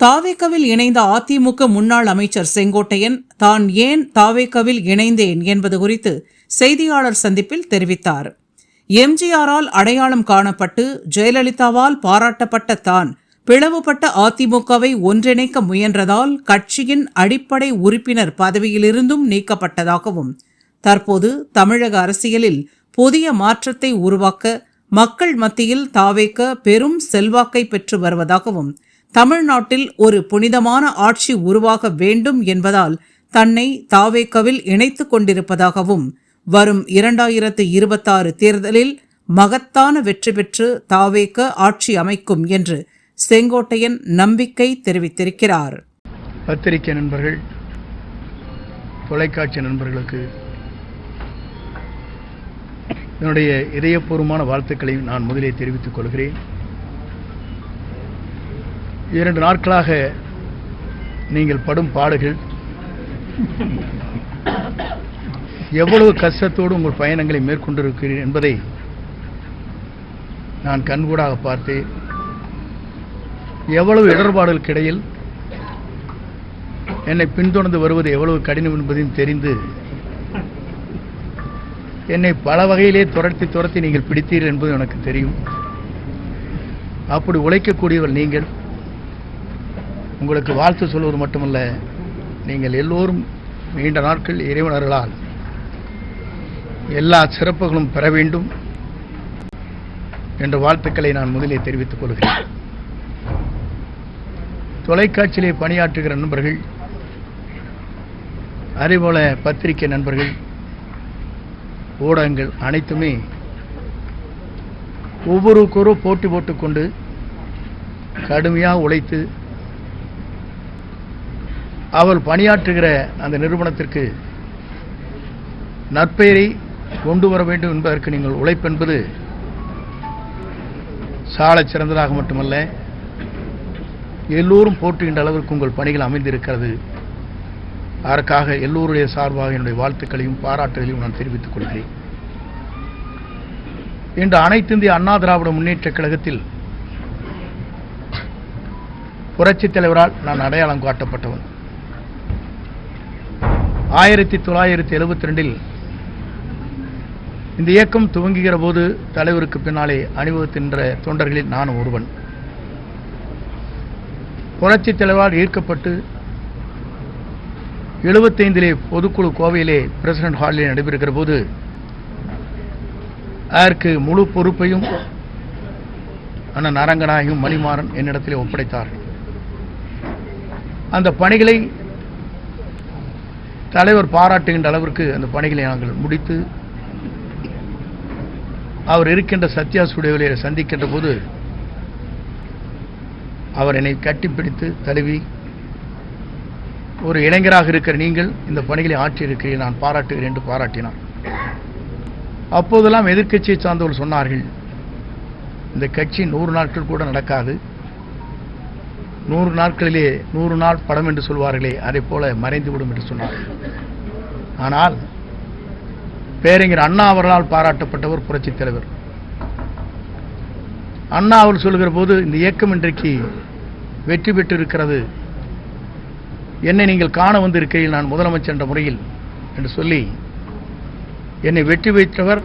தாவேக்கவில் இணைந்த அதிமுக முன்னாள் அமைச்சர் செங்கோட்டையன் தான் ஏன் தாவேக்கவில் இணைந்தேன்? என்பது குறித்து செய்தியாளர் சந்திப்பில் தெரிவித்தார். எம்ஜிஆரால் அடையாளம் காணப்பட்டு ஜெயலலிதாவால் பாராட்டப்பட்ட தான் பிளவுபட்ட அதிமுகவை ஒன்றிணைக்க முயன்றதால் கட்சியின் அடிப்படை உறுப்பினர் பதவியிலிருந்தும் நீக்கப்பட்டதாகவும் தற்போது தமிழக அரசியலில் புதிய மாற்றத்தை உருவாக்க மக்கள் மத்தியில் தாவேக்க பெரும் செல்வாக்கை பெற்று வருவதாகவும் தமிழ்நாட்டில் ஒரு புனிதமான ஆட்சி உருவாக வேண்டும் என்பதால் தன்னை தாவேக்கவில் இணைத்து கொண்டிருப்பதாகவும் வரும் இரண்டாயிரத்து இருபத்தாறு தேர்தலில் மகத்தான வெற்றி பெற்று தாவேக்க ஆட்சி அமைக்கும் என்று செங்கோட்டையன் நம்பிக்கை தெரிவித்திருக்கிறார். பத்திரிகை நண்பர்கள் தொலைக்காட்சி நண்பர்களுக்கு என்னுடைய இதயபூர்வமான வாழ்த்துக்களை நான் முதலே தெரிவித்துக் கொள்கிறேன். இரண்டு நாட்களாக நீங்கள் படும் பாடுகள். எவ்வளவு கஷ்டத்தோடு உங்கள் பயணங்களை மேற்கொண்டிருக்கிறீர்கள் என்பதை நான் கண்கூடாக பார்த்தேன். எவ்வளவு இடர்பாடுகளுக்கு இடையில் என்னை பின்தொடர்ந்து வருவது எவ்வளவு கடினம் என்பதையும் தெரிந்து என்னை பல வகையிலே துரத்தி துரத்தி நீங்கள் பிடித்தீர்கள் என்பது எனக்கு தெரியும். அப்படி உழைக்கக்கூடியவர் நீங்கள் உங்களுக்கு வாழ்த்து சொல்வது மட்டுமல்ல நீங்கள் எல்லோரும் நீண்ட நாட்கள் இறைவனர்களால் எல்லா சிறப்புகளும் பெற வேண்டும் என்ற வாழ்த்துக்களை நான் முதலில் தெரிவித்துக் கொள்கிறேன். தொலைக்காட்சியிலே பணியாற்றுகிற நண்பர்கள் அதேபோல பத்திரிகை நண்பர்கள் ஊடகங்கள் அனைத்துமே ஒவ்வொருக்கொரு போட்டி போட்டுக்கொண்டு கடுமையாக உழைத்து அவர் பணியாற்றுகிற அந்த நிறுவனத்திற்கு நற்பெயரை கொண்டு வர வேண்டும் என்பதற்கு நீங்கள் உழைப்பென்பது சாலை சிறந்ததாக மட்டுமல்ல எல்லோரும் போற்றுகின்ற அளவிற்கு உங்கள் பணிகள் அமைந்திருக்கிறது. அதற்காக எல்லோருடைய சார்பாக என்னுடைய வாழ்த்துக்களையும் பாராட்டுகளையும் நான் தெரிவித்துக் கொள்கிறேன். இன்று அனைத்து இந்திய அண்ணா திராவிட முன்னேற்றக் கழகத்தில் புரட்சித் தலைவரால் நான் அடையாளம் காட்டப்பட்டவன். ஆயிரத்தி தொள்ளாயிரத்தி எழுபத்தி ரெண்டில் இந்த இயக்கம் துவங்குகிற போது தலைவருக்கு பின்னாலே அனுபவித்தின்ற தொண்டர்களில் நான் ஒருவன். புரட்சித் தலைவரால் ஈர்க்கப்பட்டு எழுபத்தைந்திலே பொதுக்குழு கோவையிலே பிரசிடென்ட் ஹாலில் நடைபெறுகிற போது அதற்கு முழு பொறுப்பையும் அண்ணன் அரங்கநாயகம் மணிமாறன் என்னிடத்திலே ஒப்படைத்தார் அந்த பணிகளை தலைவர் பாராட்டுகின்ற அளவிற்கு அந்த பணிகளை நாங்கள் முடித்து அவர் இருக்கின்ற சத்யா ஸ்டுடியோவிலே சந்திக்கின்ற போது அவர் என்னை கட்டிப்பிடித்து தழுவி ஒரு இளைஞராக இருக்கிற நீங்கள் இந்த பணிகளை ஆற்றியிருக்கிறீர்கள் நான் பாராட்டுகிறேன் என்று பாராட்டினார். அப்போதெல்லாம் எதிர்க்கட்சியை சார்ந்தவர்கள் சொன்னார்கள் இந்த கட்சி நூறு நாட்கள் கூட நடக்காது நூறு நாட்களிலே நூறு நாள் படம் என்று சொல்வார்களே அதை போல மறைந்துவிடும் என்று சொன்னார்கள். ஆனால் பேரறிஞர் அண்ணா அவர்களால் பாராட்டப்பட்டவர் புரட்சித் தலைவர். அண்ணா அவர் சொல்கிற போது இந்த இயக்கம் இன்றைக்கு வெற்றி பெற்றிருக்கிறது. என்னை நீங்கள் காண வந்திருக்கையில் நான் முதலமைச்சர் என்ற முறையில் என்று சொல்லி என்னை வெற்றி வைத்தவர்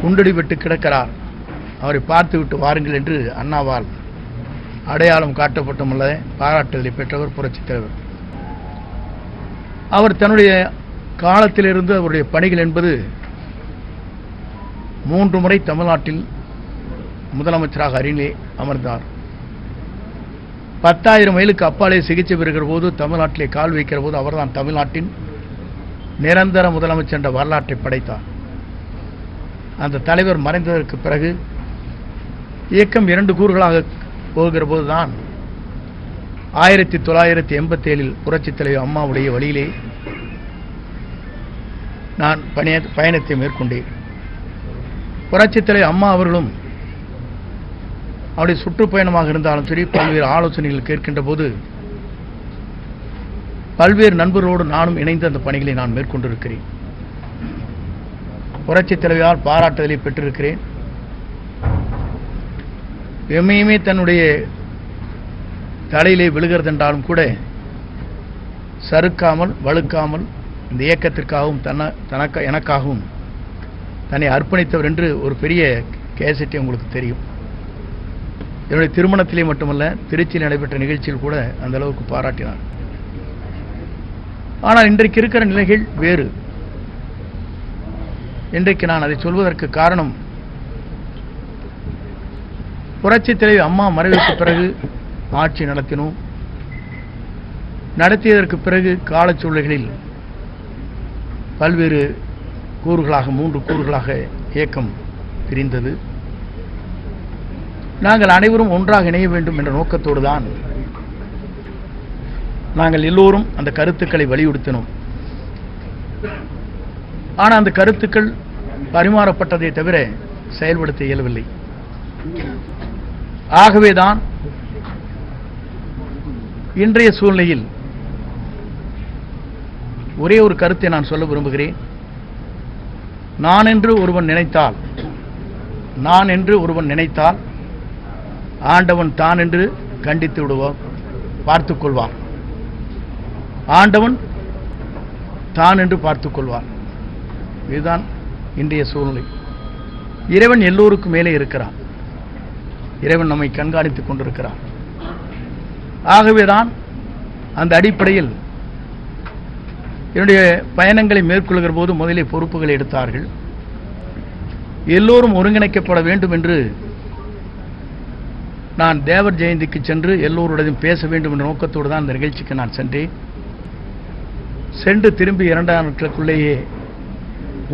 குண்டடி பெற்று கிடக்கிறார். அவரை பார்த்து விட்டு வாருங்கள் என்று அண்ணாவால் அடையாளம் காட்டப்பட்டுமல்ல பாராட்டுதலை பெற்றவர் புரட்சித் தலைவர். அவர் தன்னுடைய காலத்திலிருந்து அவருடைய பணிகள் என்பது மூன்று முறை தமிழ்நாட்டில் முதலமைச்சராக அருகிலே அமர்ந்தார். பத்தாயிரம் மைலுக்கு அப்பாலே சிகிச்சை பெறுகிற போது தமிழ்நாட்டிலே கால் வைக்கிற போது அவர்தான் தமிழ்நாட்டின் நிரந்தர முதலமைச்சர் என்ற வரலாற்றை படைத்தார். அந்த தலைவர் மறைந்ததற்கு பிறகு இயக்கம் இரண்டு கூறுகளாக போகிற போதுதான் ஆயிரத்தி தொள்ளாயிரத்தி எண்பத்தி ஏழில் புரட்சித் தலைவர் அம்மாவுடைய வழியிலே நான் பணிய பயணத்தை மேற்கொண்டேன். புரட்சித் தலைவர் அம்மா அவர்களும் அவருடைய சுற்றுப்பயணமாக இருந்தாலும் சரி பல்வேறு ஆலோசனைகள் கேட்கின்ற போது பல்வேறு நண்பர்களோடு நானும் இணைந்து அந்த பணிகளை நான் மேற்கொண்டிருக்கிறேன். புரட்சித் தலைவரால் பாராட்டுதலை பெற்றிருக்கிறேன். எம்மையுமே தன்னுடைய தலையிலே விழுகிறதென்றாலும் கூட சறுக்காமல் வழுக்காமல் இந்த இயக்கத்திற்காகவும் தன்ன தனக்க எனக்காகவும் தன்னை அர்ப்பணித்தவர் என்று ஒரு பெரிய கேசட்டை உங்களுக்கு தெரியும். என்னுடைய திருமணத்திலே மட்டுமல்ல திருச்சியில் நடைபெற்ற நிகழ்ச்சியில் கூட அந்த அளவுக்கு பாராட்டினார். ஆனால் இன்றைக்கு இருக்கிற நிலைகள் வேறு. இன்றைக்கு நான் அதை சொல்வதற்கு காரணம் புரட்சித் தலைவி அம்மா மறைவுக்கு பிறகு ஆட்சி நடத்தினோம். நடத்தியதற்கு பிறகு காலச்சூழல்களில் பல்வேறு கூறுகளாக மூன்று கூறுகளாக இயக்கம் பிரிந்தது. நாங்கள் அனைவரும் ஒன்றாக இணைய வேண்டும் என்ற நோக்கத்தோடு தான் நாங்கள் எல்லோரும் அந்த கருத்துக்களை வலியுறுத்தினோம். ஆனால் அந்த கருத்துக்கள் பரிமாறப்பட்டதை தவிர செயல்படுத்த இயலவில்லை. ஆகவேதான் இன்றைய சூழ்நிலையில் ஒரே ஒரு கருத்தை நான் சொல்ல விரும்புகிறேன். நான் என்று ஒருவன் நினைத்தால் நான் என்று ஒருவன் நினைத்தால் ஆண்டவன் தான் என்று கண்டித்து விடுவான் பார்த்துக் கொள்வான். ஆண்டவன் தான் என்று பார்த்துக் கொள்வான். இதுதான் இன்றைய சூழ்நிலை. இறைவன் எல்லோருக்கும் மேலே இருக்கிறான். இறைவன் நம்மை கண்காணித்துக் கொண்டிருக்கிறான். ஆகவேதான் அந்த அடிப்படையில் என்னுடைய பயணங்களை மேற்கொள்கிற போது முதலே பொறுப்புகளை எடுத்தார்கள். எல்லோரும் ஒருங்கிணைக்கப்பட வேண்டும் என்று நான் தேவர் ஜெயந்திக்கு சென்று எல்லோருடையும் பேச வேண்டும் என்ற நோக்கத்தோடு தான் அந்த நிகழ்ச்சிக்கு நான் சென்றேன். சென்று திரும்பி இரண்டாம் நாட்களுக்குள்ளேயே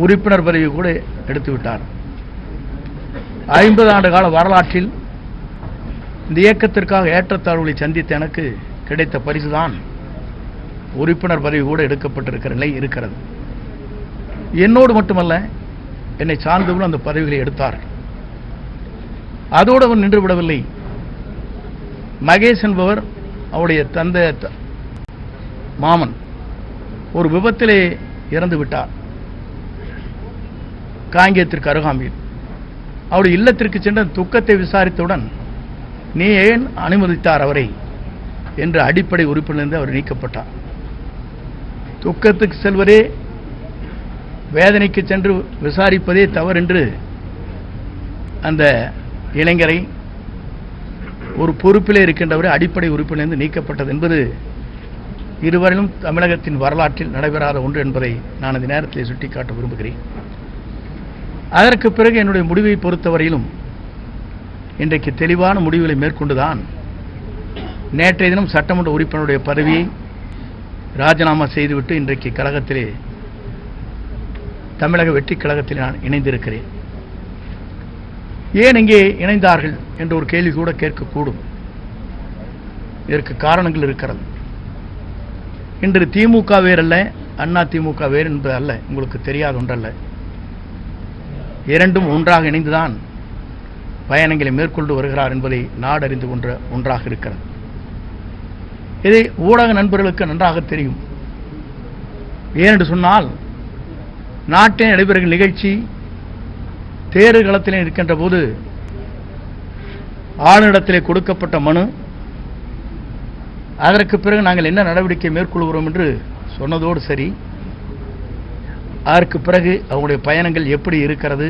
உறுப்பினர் பதவி கூட எடுத்துவிட்டார். ஐம்பது ஆண்டு கால வரலாற்றில் இந்த இயக்கத்திற்காக ஏற்றத்தாழ்வுகளை சந்தித்த எனக்கு கிடைத்த பரிசுதான் உறுப்பினர் பதவி கூட எடுக்கப்பட்டிருக்கிற நிலை இருக்கிறது. என்னோடு மட்டுமல்ல என்னை சார்ந்தவர்கள் அந்த பதவிகளை எடுத்தார் அதோடு அவன் நின்று விடவில்லை. மகேஷ் என்பவர் அவருடைய தந்தை மாமன் ஒரு விபத்திலே இறந்து விட்டார். காங்கேயத்திற்கு அருகாமையில். அவருடைய இல்லத்திற்கு சென்ற துக்கத்தை விசாரித்தவுடன் நீ ஏன் அனுமதித்தார் அவரை? என்ற அடிப்படை உறுப்பிலிருந்து அவர் நீக்கப்பட்டார். துக்கத்துக்கு செல்வதே வேதனைக்கு சென்று விசாரிப்பதே தவறென்று அந்த இளைஞரை ஒரு பொறுப்பிலே இருக்கின்றவரை அடிப்படை உறுப்பிலிருந்து நீக்கப்பட்டது என்பது இருவரிலும் தமிழகத்தின் வரலாற்றில் நடைபெறாத ஒன்று என்பதை நான் அந்த நேரத்தில் சுட்டிக்காட்ட விரும்புகிறேன். அதற்கு பிறகு என்னுடைய முடிவை பொறுத்தவரையிலும் இன்றைக்கு தெளிவான முடிவுகளை மேற்கொண்டுதான் நேற்றைய தினம் சட்டமன்ற உறுப்பினருடைய பதவியை ராஜினாமா செய்துவிட்டு இன்றைக்கு கழகத்திலே தமிழக வெற்றி கழகத்தில் நான் இணைந்திருக்கிறேன். ஏன் இங்கே இணைந்தார்கள் என்ற ஒரு கேள்வி கூட கேட்கக்கூடும். இதற்கு காரணங்கள் இருக்கிறது. இன்று திமுக வேறல்ல அண்ணா திமுக வேறு என்பது அல்ல உங்களுக்கு தெரியாத ஒன்றல்ல. இரண்டும் ஒன்றாக இணைந்துதான் பயணங்களை மேற்கொண்டு வருகிறார் என்பதை நாடறிந்து கொன்ற ஒன்றாக இருக்கிறது. இதை ஊடக நண்பர்களுக்கு நன்றாக தெரியும். ஏனென்று சொன்னால் நாட்டில் நடைபெறுகிற நிகழ்ச்சி தேர்வு களத்திலே இருக்கின்ற போது ஆளுநரிடத்திலே கொடுக்கப்பட்ட மனு அதற்கு பிறகு நாங்கள் என்ன நடவடிக்கை மேற்கொள்கிறோம் என்று சொன்னதோடு சரி அதற்கு பிறகு அவங்களுடைய பயணங்கள் எப்படி இருக்கிறது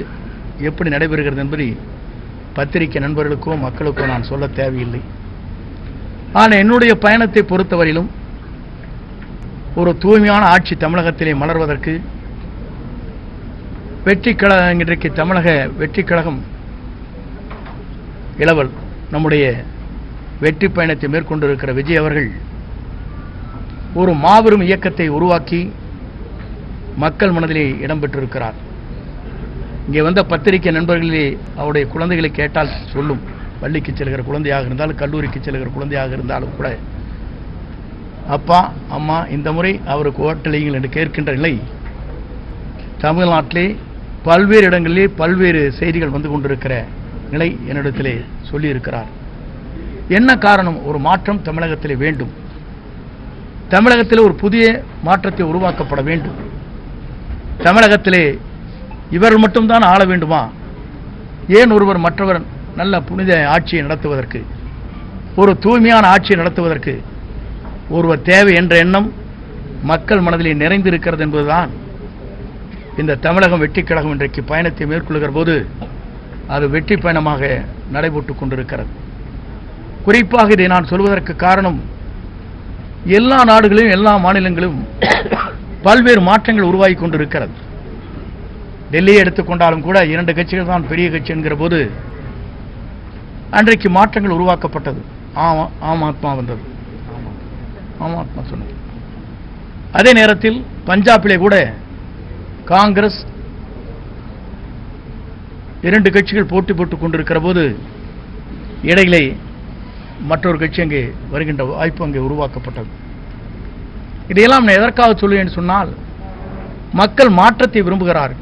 எப்படி நடைபெறுகிறது என்பதை பத்திரிகை நண்பர்களுக்கோ மக்களுக்கோ நான் சொல்ல தேவையில்லை. ஆனால் என்னுடைய பயணத்தை பொறுத்தவரையிலும் ஒரு தூய்மையான ஆட்சி தமிழகத்திலே மலர்வதற்கு வெற்றி கழகம் இன்றைக்கு தமிழக வெற்றி கழகம் இளவல் நம்முடைய வெற்றி பயணத்தை மேற்கொண்டிருக்கிற விஜய் அவர்கள் ஒரு மாபெரும் இயக்கத்தை உருவாக்கி மக்கள் மனதிலே இடம்பெற்றிருக்கிறார் இங்கே வந்த பத்திரிகை நண்பர்களே அவருடைய குழந்தைகளை கேட்டால் சொல்லும். பள்ளிக்கு செல்கிற குழந்தையாக இருந்தாலும் கல்லூரிக்கு செல்கிற குழந்தையாக இருந்தாலும் கூட. அப்பா அம்மா இந்த முறை அவருக்கு ஓட்டளியுங்கள் என்று கேட்கின்ற நிலை தமிழ்நாட்டிலே பல்வேறு இடங்களிலே பல்வேறு செய்திகள் வந்து கொண்டிருக்கிற நிலை என்னிடத்திலே சொல்லியிருக்கிறார். என்ன காரணம்? ஒரு மாற்றம் தமிழகத்திலே வேண்டும். தமிழகத்தில் ஒரு புதிய மாற்றத்தை உருவாக்கப்பட வேண்டும். தமிழகத்திலே இவர்கள் மட்டும்தான் ஆள வேண்டுமா? ஏன் ஒருவர் மற்றவர் நல்ல புனித ஆட்சியை நடத்துவதற்கு ஒரு தூய்மையான ஆட்சியை நடத்துவதற்கு ஒருவர் தேவை என்ற எண்ணம் மக்கள் மனதிலே நிறைந்திருக்கிறது என்பதுதான் இந்த தமிழகம் வெற்றி கழகம் இன்றைக்கு பயணத்தை மேற்கொள்கிற போது அது வெற்றி பயணமாக நடைபெற்றுக் கொண்டிருக்கிறது. குறிப்பாக இதை நான் சொல்வதற்கு காரணம் எல்லா நாடுகளிலும் எல்லா மாநிலங்களிலும் பல்வேறு மாற்றங்கள் உருவாகி கொண்டிருக்கிறது. டெல்லியை எடுத்துக்கொண்டாலும் கூட இரண்டு கட்சிகள் தான் பெரிய கட்சி என்கிற போது அன்றைக்கு மாற்றங்கள் உருவாக்கப்பட்டது. ஆமா ஆம் ஆத்மா வந்தது. ஆம் ஆத்மா சொன்னது. அதே நேரத்தில் பஞ்சாபிலே கூட காங்கிரஸ் இரண்டு கட்சிகள் போட்டி போட்டுக் கொண்டிருக்கிற போது இடையிலே மற்றொரு கட்சி அங்கே வருகின்ற வாய்ப்பு அங்கே உருவாக்கப்பட்டது. இதையெல்லாம் நான் எதற்காக சொல்லுவேன் சொன்னால் மக்கள் மாற்றத்தை விரும்புகிறார்கள்.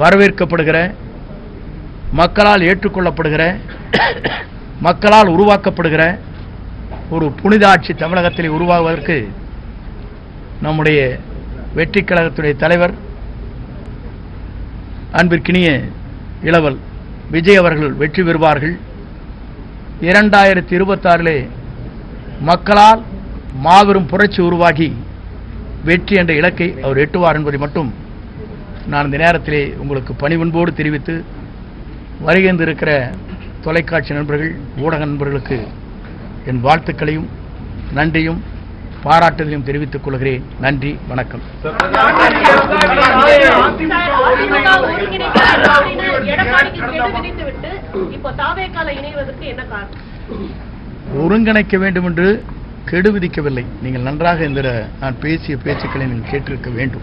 வரவேற்கப்படுகிற மக்களால் ஏற்றுக்கொள்ளப்படுகிற மக்களால் உருவாக்கப்படுகிற ஒரு புனித ஆட்சி தமிழகத்தில் உருவாகுவதற்கு நம்முடைய வெற்றி கழகத்துடைய தலைவர் அன்பிற்கினிய இளவல் விஜய் அவர்கள் வெற்றி பெறுவார்கள். இரண்டாயிரத்தி இருபத்தாறிலே மக்களால் மாபெரும் புரட்சி உருவாகி வெற்றி என்ற இலக்கை அவர் எட்டுவார் என்பதை மட்டும் நான் இந்த நேரத்திலே உங்களுக்கு பணிவன்போடு தெரிவித்து வருகின்றிருக்கிற தொலைக்காட்சி நண்பர்கள் ஊடக நண்பர்களுக்கு என் வாழ்த்துக்களையும் நன்றியும் பாராட்டுதலையும் தெரிவித்துக் கொள்கிறேன். நன்றி வணக்கம். ஒருங்கிணைக்க வேண்டும் என்று கெடு விதிக்கவில்லை. நீங்கள் நன்றாக இந்த நான் பேசிய பேச்சுக்களை நீங்கள் கேட்டிருக்க வேண்டும்.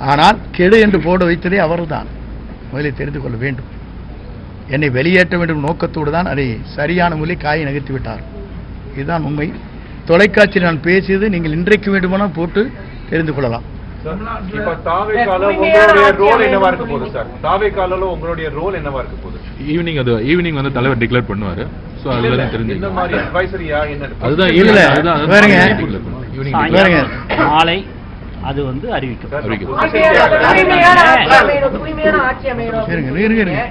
ஆனால் கெடு என்று போட வைத்ததே அவர்தான். முதலில் தெரிந்து கொள்ள வேண்டும். என்னை வெளியேற்ற வேண்டும் நோக்கத்தோடு தான் அதை சரியான மொழி காயை நகர்த்தி விட்டார். இதுதான் உண்மை. தொலைக்காட்சியில் நான் பேசியது நீங்கள் இன்றைக்கு வேண்டுமானால் போட்டு தெரிந்து கொள்ளலாம். ஈவினிங் அது ஈவினிங் வந்து தலைவர் டிக்ளேர் பண்ணுவாரு. சோ அதுல இருக்கு? அதுதான் இல்ல, அதுதான் அதுதான் பாருங்க. declare அது வந்து அறிவிக்கும்.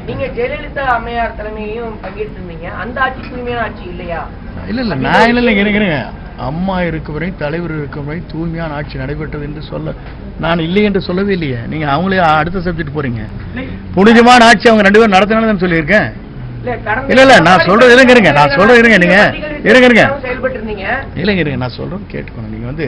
நீங்க ஜெயலலிதா அம்மையார் தலைமையும் பங்கேற்று இருந்தீங்க அந்த ஆட்சி தூய்மையான ஆட்சி இல்லையா? இல்ல இல்ல நான் இல்ல இல்லைங்க இருங்க, இருங்க. அம்மா இருக்கும் வரை தலைவர் இருக்கும் வரை தூய்மையான ஆட்சி நடைபெற்றது என்று சொல்ல நான் இல்லை என்று சொல்லவே இல்லையே. நீங்க அவங்களே அடுத்த சப்ஜெக்ட் போறீங்க. புனிதமான ஆட்சி அவங்க ரெண்டு பேரும் நடத்தினாலும் சொல்லியிருக்கேன். இல்ல இல்ல, இல்ல, நான் சொல்றது இருங்க, இருங்க, நான் சொல்றது இருங்க, நீங்க. இருங்க, இருங்க. இல்லைங்க இருங்க நான் சொல்றேன் கேட்டுக்கணும் நீங்க வந்து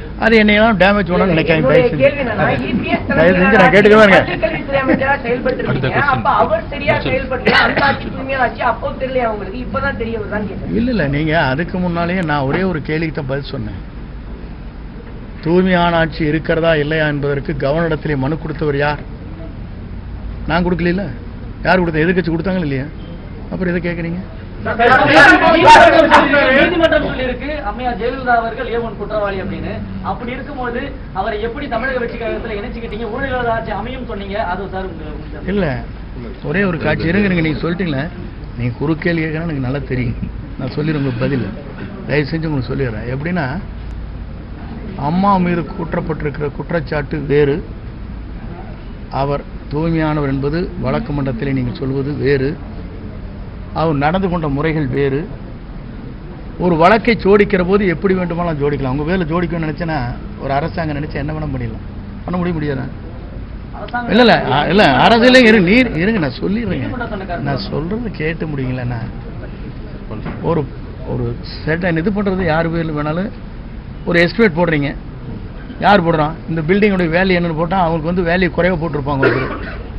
அதை என்னையெல்லாம் டேமேஜ் பண்ணணும்னு நினைக்காங்க தயவு கேள்வி செஞ்சு. நான் கேட்டேன். இல்ல இல்ல நீங்க அதுக்கு முன்னாலேயே நான் ஒரே ஒரு கேள்விக்கு தான் பதில் சொன்னேன். தூய்மையான ஆட்சி இருக்கிறதா இல்லையா என்பதற்கு கவர்னரிடத்திலே மனு கொடுத்தவர் யார்? நான் கொடுக்கல யார் கொடுத்த எதிர்க்கட்சி கொடுத்தாங்களா இல்லையா? அப்புறம் எதை கேட்குறீங்க நீதிமன்றம் சொல்லியிருக்கு அம்மையார் ஜெயலலிதா அவர்கள் ஏவன் குற்றவாளி அப்படின்னு. அப்படி இருக்கும்போது அவரை எப்படி தமிழக வெற்றி கழகத்துல இணைச்சுக்கிட்டீங்க? ஊழல் ஆட்சி அமையும் சொன்னீங்க. அது சார் உங்களுக்கு இல்ல. ஒரே ஒரு காட்சி. இருங்க இருங்க நீங்க சொல்லிட்டீங்களே? நீ குறுக்கேள்வி கேட்கறேன்னு எனக்கு நல்லா தெரியும். நான் சொல்லிடுறேன் உங்களுக்கு பதில். தயவு செஞ்சு உங்களுக்கு சொல்லிடுறேன். எப்படின்னா அம்மா மீது குற்றப்பட்டிருக்கிற குற்றச்சாட்டு வேறு. அவர் தூய்மையானவர் என்பது வழக்கு மன்றத்தில் நீங்கள் சொல்வது வேறு. அவர் நடந்து கொண்ட முறைகள் வேறு. ஒரு வழக்கை ஜோடிக்கிற போது எப்படி வேண்டுமானாலும் ஜோடிக்கலாம். உங்கள் வேலை ஜோடிக்கணும்னு நினச்சேன்னா ஒரு அரசாங்கம் நினச்சா என்ன வேணா பண்ணிடலாம். பண்ண முடிய முடியாதா? இல்லை இல்லை இல்லை அரசியலே இரு நீர் இருங்க நான் சொல்லிடுறேங்க. நான் சொல்கிறது கேட்டு முடியுங்களேண்ணா ஒரு ஒரு செட்டை இது பண்ணுறது யார் பேரில் வேணாலும். ஒரு எஸ்டிமேட் போடுறீங்க. யார் போடுறான்? இந்த பில்டிங்கோட வேல்யூ என்னன்னு போட்டால் அவங்களுக்கு வந்து வேல்யூ குறைவாக போட்டிருப்பாங்க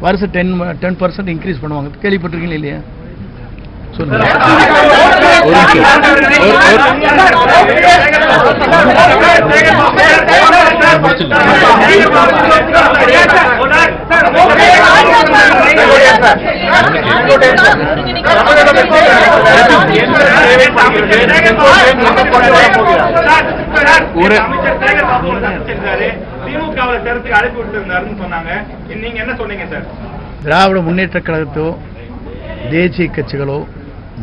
வருஷம் டென் டென் பர்சன்ட் இன்க்ரீஸ் பண்ணுவாங்க. கேள்விப்பட்டிருக்கீங்களா இல்லையா? சொல்லுங்க. ஒரு அழைப்பு விட்டுருந்தாருன்னு சொன்னாங்க. நீங்க என்ன சொன்னீங்க சார் திராவிட முன்னேற்ற கழகத்தோ தேசிய கட்சிகளோ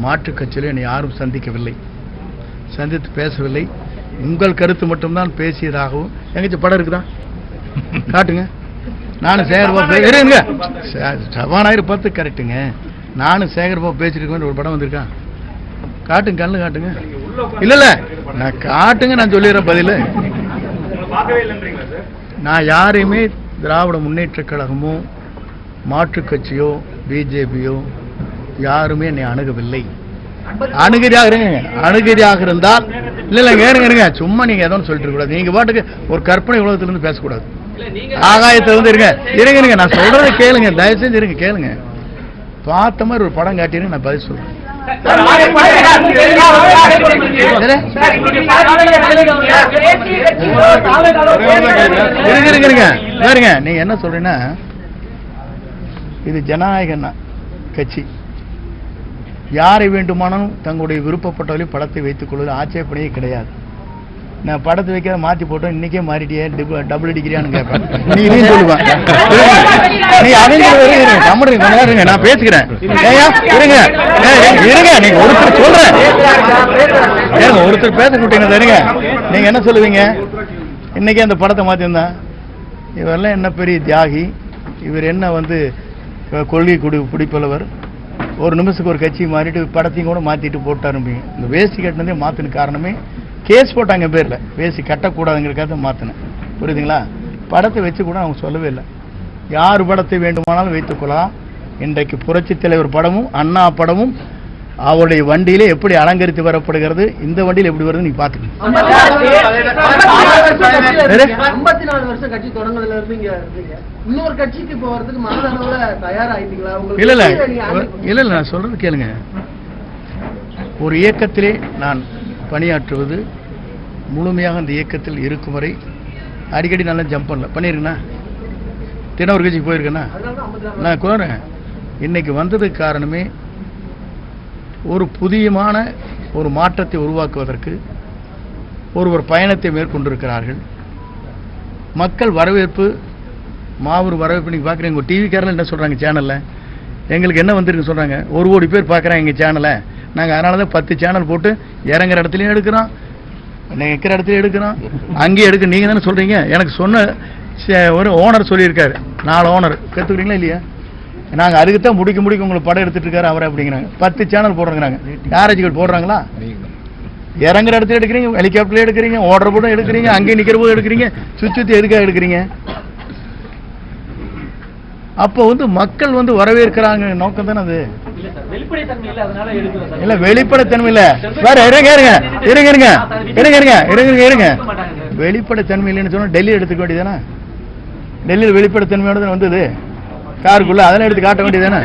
மாற்றுக் கட்சிகளோ என்னை யாரும் சந்திக்கவில்லை. சந்தித்து பேசவில்லை. உங்கள் கருத்து மட்டும்தான் பேசியதாகவும் எங்கச்சு படம் இருக்குதா? காட்டுங்க. நானும் சேகர்பாபு இருங்க சபாநாயகர் பார்த்து கரெக்டுங்க நானும் சேகர்பாபு பேசிட்டு இருக்கேன் ஒரு படம் வந்திருக்கா? காட்டுங்க கண்ணு காட்டுங்க. இல்ல இல்ல. நான் காட்டுங்க நான் சொல்லிடுறேன் பதில். நான் யாரையுமே திராவிட முன்னேற்றக் கழகமோ மாற்றுக் கட்சியோ பிஜேபியோ யாருமே என்னை அணுகவில்லை. அணுகிறியாக இருங்க அணுகிறியாக இருந்தால் இல்லை இல்லை ஏறுங்க இருங்க சும்மா நீங்கள் எதுவும் சொல்லிட்டு கூடாது. நீங்கள் பாட்டுக்கு ஒரு கற்பனை உலகத்திலிருந்து பேசக்கூடாது. ஆகாயத்தை வந்து இருங்க. இருங்க நான் சொல்கிறத கேளுங்க. தயவு செஞ்சு இருங்க கேளுங்க. பார்த்த மாதிரி ஒரு படம் காட்டினு நான் பதில் சொல்கிறேன் பாருங்க நீங்க என்ன சொல்றீங்கன்னா இது ஜனநாயக கட்சி யாரை வேண்டுமானாலும் தங்களுடைய விருப்பப்பட்டவர்களையும் படத்தை வைத்துக் கொள்வது ஆட்சேபனையே கிடையாது நான் படத்தை வைக்காத மாத்தி போட்டோம் இன்னைக்கே மாறிட்டியே டிப- டபுள் டிகிரியான்னு கேட்பேன். நீ இதையும் சொல்லுவேன் நீ அதையும் கொஞ்ச நேரம் இருங்க, நான் இருங்க. ஏய், இருங்க நீங்க ஒருத்தர் சொல்றேன். ஏங்க ஒருத்தர் பேச விட்டீங்க இருங்க. நீங்க என்ன சொல்லுவீங்க? இன்னைக்கே அந்த படத்தை மாத்திருந்தா. இவரெல்லாம் என்ன பெரிய தியாகி. இவர் என்ன வந்து கொள்கை குடி பிடிப்பளவர் ஒரு நிமிஷத்துக்கு ஒரு கட்சி மாறிட்டு படத்தையும் கூட மாத்திட்டு போட்டாரும்பீங்க. இந்த வேஷ்டி கட்டினதே மாத்தின காரணமே கேஸ் போட்டாங்க பேர்ல. வேஷ்டி கட்டக்கூடாதுங்கிறக்காக மாத்தினேன். புரியுதுங்களா? படத்தை வச்சு கூட அவங்க சொல்லவே இல்லை. யார் படத்தை வேண்டுமானாலும் வைத்துக்கொள்ளலாம் இன்றைக்கு புரட்சித் தலைவர் படமும் அண்ணா படமும் அவருடைய வண்டியிலே எப்படி அலங்கரித்து வரப்படுகிறது இந்த வண்டியில் எப்படி வருது நீ இல்ல இல்ல. நீங்க இல்ல இல்ல நான் சொல்றது கேளுங்க. ஒரு இயக்கத்திலே நான் பணியாற்றுவது முழுமையாக அந்த இயக்கத்தில் இருக்கும் வரை அடிக்கடி நல்லா ஜம்ப் பண்ணல. பண்ணியிருக்கேண்ணா தினம் ஒரு கட்சிக்கு போயிருக்கேண்ணா நான் கோரேன் இன்னைக்கு வந்ததுக்கு காரணமே ஒரு புதியமான ஒரு மாற்றத்தை உருவாக்குவதற்கு ஒரு ஒரு பயணத்தை மேற்கொண்டிருக்கிறார்கள். மக்கள் வரவேற்பு மாபெரும் வரவேற்பு நீங்கள் பார்க்குறீங்க உங்கள் டிவிக்காரில் என்ன சொல்கிறாங்க சேனலில் எங்களுக்கு என்ன வந்திருக்கு சொல்கிறாங்க ஒரு கோடி பேர் பார்க்குறாங்க எங்கள் சேனலை நாங்கள் அதனால தான் பத்து சேனல் போட்டு இறங்குற இடத்துலையும் எடுக்கிறோம். நீங்கள் இருக்கிற இடத்துலையும் எடுக்கிறோம் அங்கேயும் எடுக்க நீங்கள் தானே சொல்கிறீங்க எனக்கு சொன்ன ஒரு ஓனர் சொல்லியிருக்காரு. நாலு ஓனர் கற்றுக்குறீங்களா இல்லையா? நாங்கள் அதுக்கு தான் முடிக்க முடிக்க உங்களுக்கு படம் எடுத்துட்டு இருக்காரு அவரை அப்படிங்கிறாங்க. பத்து சேனல் போடுறாங்கிறாங்க யாராச்சும் போடுறாங்களா? இறங்குற இடத்துல எடுக்கிறீங்க ஹெலிகாப்டர்ல எடுக்கிறீங்க ஓடுற போதும் எடுக்கிறீங்க அங்கே நிக்கிற போது எடுக்கிறீங்க சுத்தி சுத்தி எதுக்காக எடுக்கிறீங்க? அப்போ வந்து மக்கள் வந்து வரவேற்கிறாங்க. நோக்கம் தானே அது? இல்ல சார். வெளிப்படைத்தன்மை இல்ல. சார் வேற இருங்க இருங்க. இருங்க இருங்க. இருங்க இருங்க. இருங்க இருங்க வெளிப்படைத்தன்மை இல்லைன்னு சொன்னா டெல்லி எடுத்துக்க வேண்டியதானே டெல்லியில் வெளிப்படைத்தன்மையோட வந்தது? காருக்குள்ள அதெல்லாம் எடுத்து காட்ட வேண்டியதானே